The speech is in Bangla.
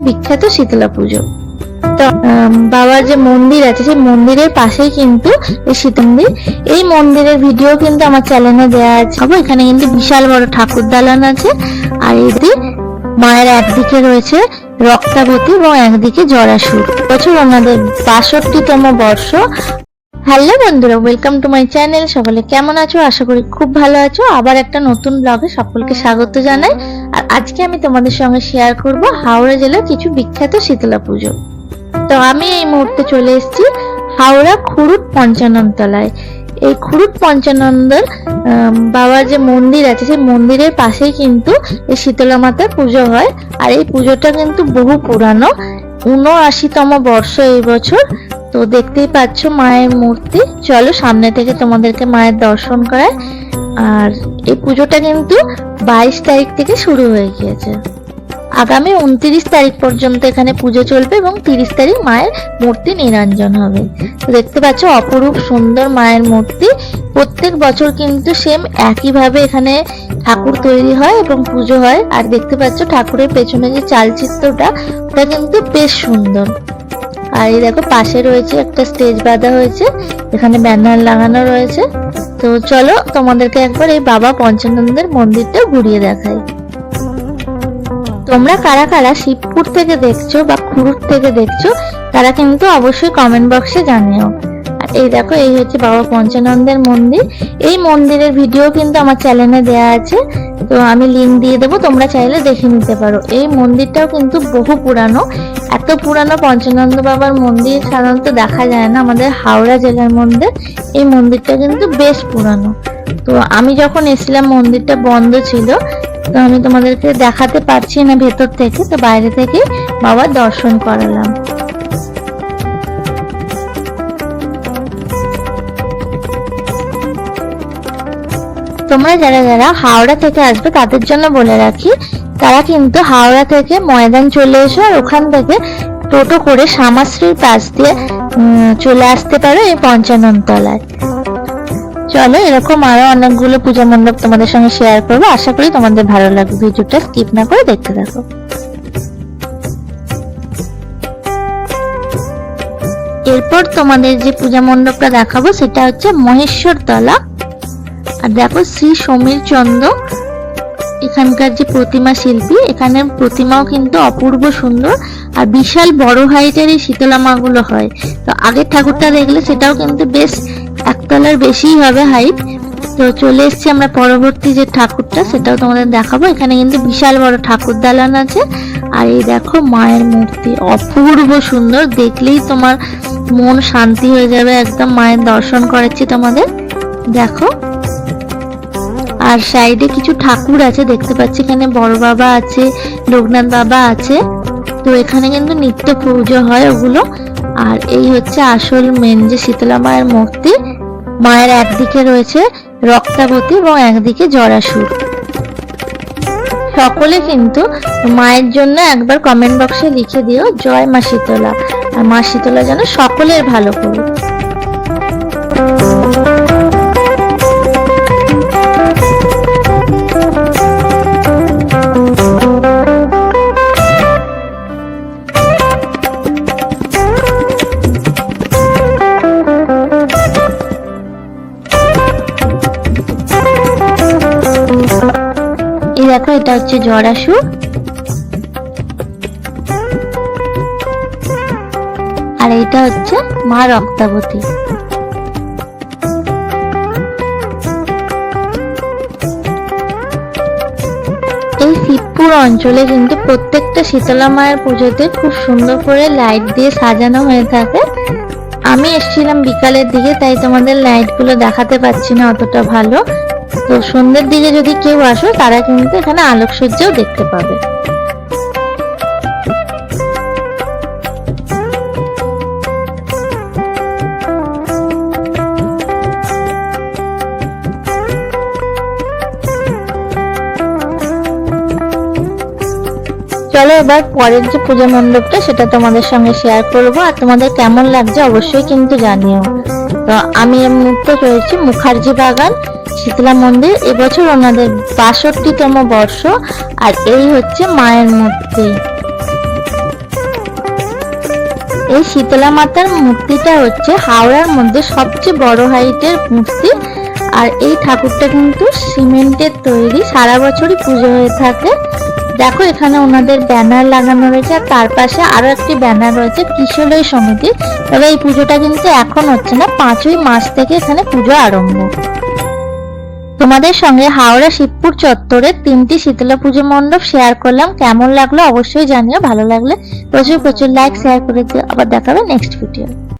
বিখ্যাত শীতলা পুজো। বাবার যে মন্দির আছে, সেই মন্দিরের পাশেই কিন্তু এই শীত মন্দির। এই মন্দিরের ভিডিও কিন্তু আমার চ্যানেলে দেওয়া আছে। এখানে কিন্তু বিশাল বড় ঠাকুর দালান আছে। আর এতে মায়ের একদিকে রয়েছে রক্তাবতী এবং একদিকে জরাসুর। বছর ওনাদের বাষট্টিতম বর্ষ। হ্যালো বন্ধুরা ওয়েলকাম টু মাই চ্যানেল সকলে কেমন আছো? আশা করি খুব ভালো আছো। আবার একটা নতুন ব্লগে সকলকে স্বাগত জানাই। আর আজকে আমি তোমাদের সঙ্গে শেয়ার করব হাওড়া জেলার কিছু বিখ্যাত শীতলা পুজো। তো আমি এই মুহূর্তে চলে এসেছি হাওড়া খুরুট পঞ্চানন তলায়। এই খুরুট পঞ্চানন্দের বাবার যে মন্দির আছে, সেই মন্দিরের পাশেই কিন্তু এই শীতলা মাতার পুজো হয়। আর এই পুজোটা কিন্তু বহু পুরানো, উনআশিতম বর্ষ এই বছর। তো দেখতেই পাচ্ছ মায়ের মূর্তি। চলো সামনে থেকে তোমাদেরকে মায়ের দর্শন করায়। আর এই পুজোটা কিন্তু বাইশ তারিখ থেকে শুরু হয়ে গিয়েছে। আগামী উনত্রিশ তারিখ পর্যন্ত এখানে পুজো চলবে এবং তিরিশ তারিখ মায়ের মূর্তি নিরঞ্জন হবে। তো দেখতে পাচ্ছ, অপরূপ সুন্দর মায়ের মূর্তি। প্রত্যেক বছর কিন্তু সেম একইভাবে এখানে ঠাকুর তৈরি হয় এবং পুজো হয়। আর দেখতে পাচ্ছ, ঠাকুরের পেছনে যে চালচিত্রটা, ওটা কিন্তু বেশ সুন্দর। আর এই দেখো, পাশে রয়েছে একটা স্টেজ বাঁধা হয়েছে, এখানে ব্যানার লাগানো রয়েছে। তো চলো তোমাদেরকে একবার এই বাবা পঞ্চানন্দের মন্দিরটা ঘুরিয়ে দেখাই। তোমরা কারা কারা শিবপুর থেকে দেখছ বা খুরুট থেকে দেখছ, তারা কিন্তু অবশ্যই কমেন্ট বক্সে জানিও। এই দেখো, এই হচ্ছে বাবা পঞ্চানন্দের মন্দির। এই মন্দিরের ভিডিও কিন্তু আমার চ্যানেলে দেয়া আছে। তো আমি লিঙ্ক দিয়ে দেবো, তোমরা চাইলে দেখে নিতে পারো। এই মন্দিরটাও কিন্তু বহু পুরানো। এত পুরানো পঞ্চানন্দ বাবার মন্দির সাধারণত দেখা যায় না, আমাদের হাওড়া জেলার মধ্যে। এই মন্দিরটা কিন্তু বেশ পুরানো। তো আমি যখন এসেছিলাম, মন্দিরটা বন্ধ ছিল, তো আমি তোমাদেরকে দেখাতে পারছি না ভেতর থেকে, তো বাইরে থেকে বাবার দর্শন করালাম। তোমরা যারা যারা হাওড়া থেকে আসবে, তাদের জন্য বলে রাখি, তারা কিন্তু হাওড়া থেকে ময়দান চলে এসো আর ওখান থেকে টোটো করে শ্যামাশ্রীর পাশ দিয়ে চলে আসতে পারো এই পঞ্চানন তলায় চলো, এরকম আরও অনেকগুলো পূজা মণ্ডপ তোমাদের সঙ্গে শেয়ার করব। আশা করি তোমাদের ভালো লাগবে। ভিডিওটা স্কিপ না করে দেখতে থাকো। এরপর তোমাদের যে পূজা মণ্ডপটা দেখাবো, সেটা হচ্ছে মহেশ্বর তলা আর দেখো শ্রী সমীর চন্দ্র এখানকার যে প্রতিমা শিল্পী, এখানে প্রতিমাও কিন্তু অপূর্ব সুন্দর আর বিশাল বড় হাইটের এই শীতলা মাগুলো হয়। তো আগের ঠাকুরটা দেখলে সেটাও কিন্তু বেশ একতলার বেশিই হবে হাইট। তো চলে এসেছি আমরা পরবর্তী যে ঠাকুরটা, সেটাও তোমাদের দেখাবো। এখানে কিন্তু বিশাল বড় ঠাকুর দালান আছে। আর এই দেখো মায়ের মূর্তি, অপূর্ব সুন্দর। দেখলেই তোমার মন শান্তি হয়ে যাবে। একদম মায়ের দর্শন করাচ্ছি তোমাদের। দেখো। আর সাইডে কিছু ঠাকুর আছে, দেখতে পাচ্ছি এখানে বড় বাবা আছে, লোকনাথ বাবা আছে। তো এখানে কিন্তু নিত্য পুজো হয় ওগুলো। আর এই হচ্ছে আসল মেন যে শীতলা মায়ের মূর্তি। মায়ের একদিকে রয়েছে রক্তাবতী এবং একদিকে জরাসুর। সকলে কিন্তু মায়ের জন্য একবার কমেন্ট বক্সে লিখে দিও, জয় মা শীতলা। আর মা শীতলা যেন সকলের ভালো করুক। এটা হচ্ছে জরাসু আর এটা হচ্ছে মা রক্তাবতী। এই শিবপুর অঞ্চলে কিন্তু প্রত্যেকটা শীতলা মায়ের পুজোতে খুব সুন্দর করে লাইট দিয়ে সাজানো হয়ে থাকে। আমি এসেছিলাম বিকালের দিকে, তাই তোমাদের লাইটগুলো দেখাতে পাচ্ছি না অতটা ভালো। তো সন্ধ্যের দিকে যদি কেউ আসো তারা কিন্তু এখানে আলোকসজ্জাও দেখতে পাবে। চলো এবার পরের যে পূজা মণ্ডপটা, সেটা তোমাদের সঙ্গে শেয়ার করব। আর তোমাদের কেমন লাগছে অবশ্যই কিন্তু জানিও। তো আমি এই রয়েছি মুখার্জি বাগান, শীতলা মন্দির। এবছর ওনাদের বাষট্টিতম বর্ষ, আর এই হচ্ছে মায়ের মূর্তি। এই শীতলা মাতার মূর্তিটা হচ্ছে হাওড়ার মধ্যে সবচেয়ে বড় হাইটের মূর্তি। আর এই ঠাকুরটা কিন্তু সিমেন্টের তৈরি, সারা বছরই পুজো হয়ে থাকে। দেখো, এখানে ওনাদের ব্যানার লাগানো রয়েছে আর তার পাশে আরও একটি ব্যানার রয়েছে, কিশোরী সমিতি। তবে এই পুজোটা কিন্তু এখন হচ্ছে না, পাঁচই মাস থেকে এখানে পুজো আরম্ভ। তোমাদের সঙ্গে হাওড়া শিবপুর চত্বরে তিনটি শীতলা পুজো মণ্ডপ শেয়ার করলাম। কেমন লাগল অবশ্যই জানিও, ভালো লাগলে প্রচুর প্রচুর লাইক শেয়ার করে দিও। আবার দেখাবে নেক্সট ভিডিও